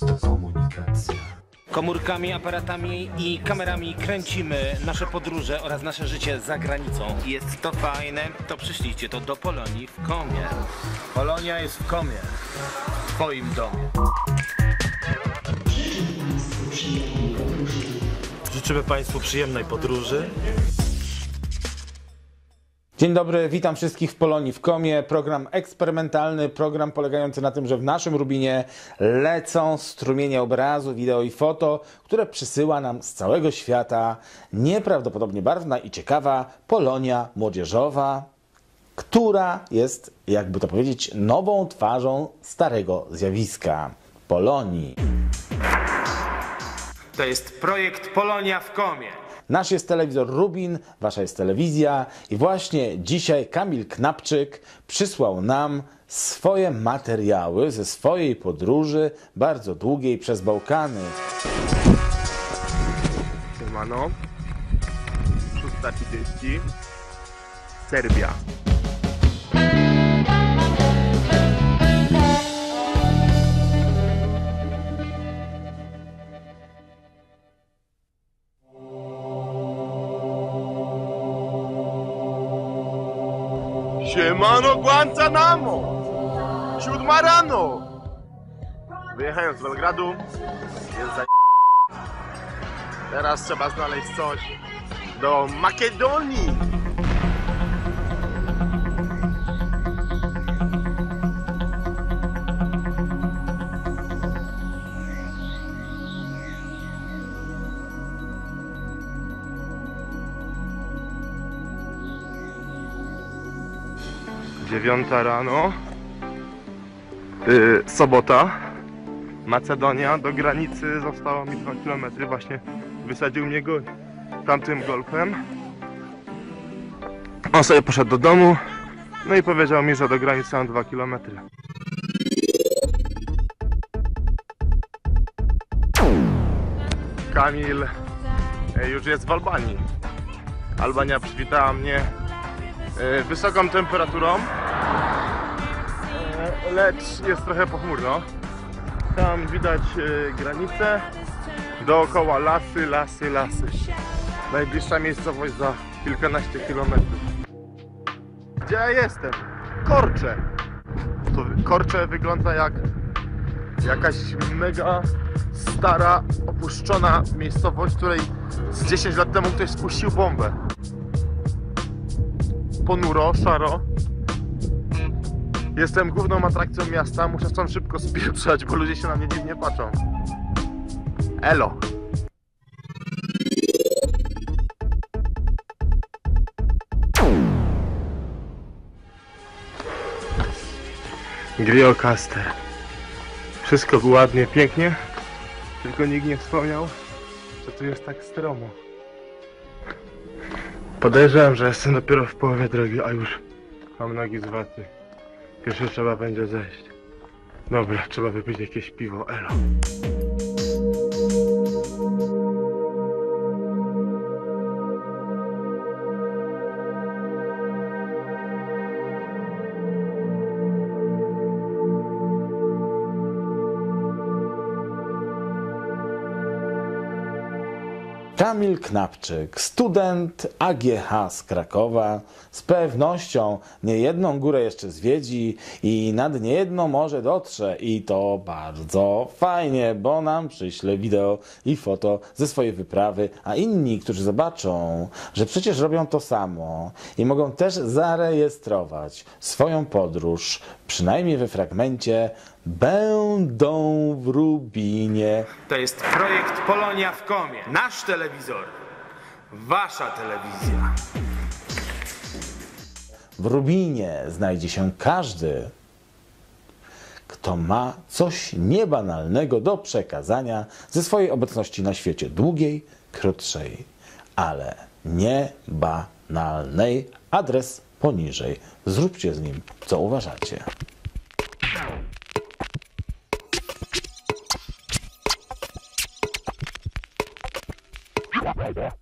To komunikacja. Komórkami, aparatami i kamerami kręcimy nasze podróże oraz nasze życie za granicą. Jest to fajne, to przyślijcie to do Polonii w Komie. Polonia jest w Komie, w twoim domie. Życzymy Państwu przyjemnej podróży. Dzień dobry, witam wszystkich w Polonii w Komie. Program eksperymentalny, program polegający na tym, że w naszym Rubinie lecą strumienie obrazu, wideo i foto, które przysyła nam z całego świata nieprawdopodobnie barwna i ciekawa Polonia młodzieżowa, która jest, jakby to powiedzieć, nową twarzą starego zjawiska Polonii. To jest projekt Polonia w Komie. Nasz jest telewizor Rubin, wasza jest telewizja i właśnie dzisiaj Kamil Knapczyk przysłał nam swoje materiały ze swojej podróży bardzo długiej przez Bałkany. Siemano. 630. Serbia. Siemano Guantanamo! Siódma rano! Wyjechałem z Belgradu. Jest za Teraz trzeba znaleźć coś do Makedonii. Dziewiąta rano. Yy, sobota. Macedonia do granicy zostało mi 2 km. Właśnie wysadził mnie go tamtym golfem. On sobie poszedł do domu. No i powiedział mi, że do granicy mam 2 km. Kamil e, już jest w Albanii. Albania przywitała mnie wysoką temperaturą, e, lecz jest trochę pochmurno. Tam widać e, granicę, dookoła lasy, lasy, lasy. Najbliższa miejscowość za kilkanaście kilometrów. Gdzie ja jestem? Korcze! To Korcze wygląda jak jakaś mega stara, opuszczona miejscowość, której z 10 lat temu ktoś spuścił bombę. Ponuro, szaro. Jestem główną atrakcją miasta, muszę stąd szybko spieprzać, bo ludzie się na mnie dziwnie patrzą. Elo! Griocaster. Wszystko było ładnie, pięknie, tylko nikt nie wspomniał, że tu jest tak stromo. Podejrzewam, że jestem dopiero w połowie drogi, a już mam nogi z waty. Jeszcze trzeba będzie zejść. Dobra, trzeba wypić jakieś piwo, elo. Kamil Knapczyk, student AGH z Krakowa, z pewnością niejedną górę jeszcze zwiedzi i nad niejedno morze dotrze i to bardzo fajnie, bo nam przyśle wideo i foto ze swojej wyprawy, a inni, którzy zobaczą, że przecież robią to samo i mogą też zarejestrować swoją podróż, przynajmniej we fragmencie, będą w Rubinie. To jest projekt Polonia w Komie. Nasz telewizor. Wasza telewizja. W Rubinie znajdzie się każdy, kto ma coś niebanalnego do przekazania ze swojej obecności na świecie długiej, krótszej, ale niebanalnej. Adres poniżej. Zróbcie z nim, co uważacie. Right there.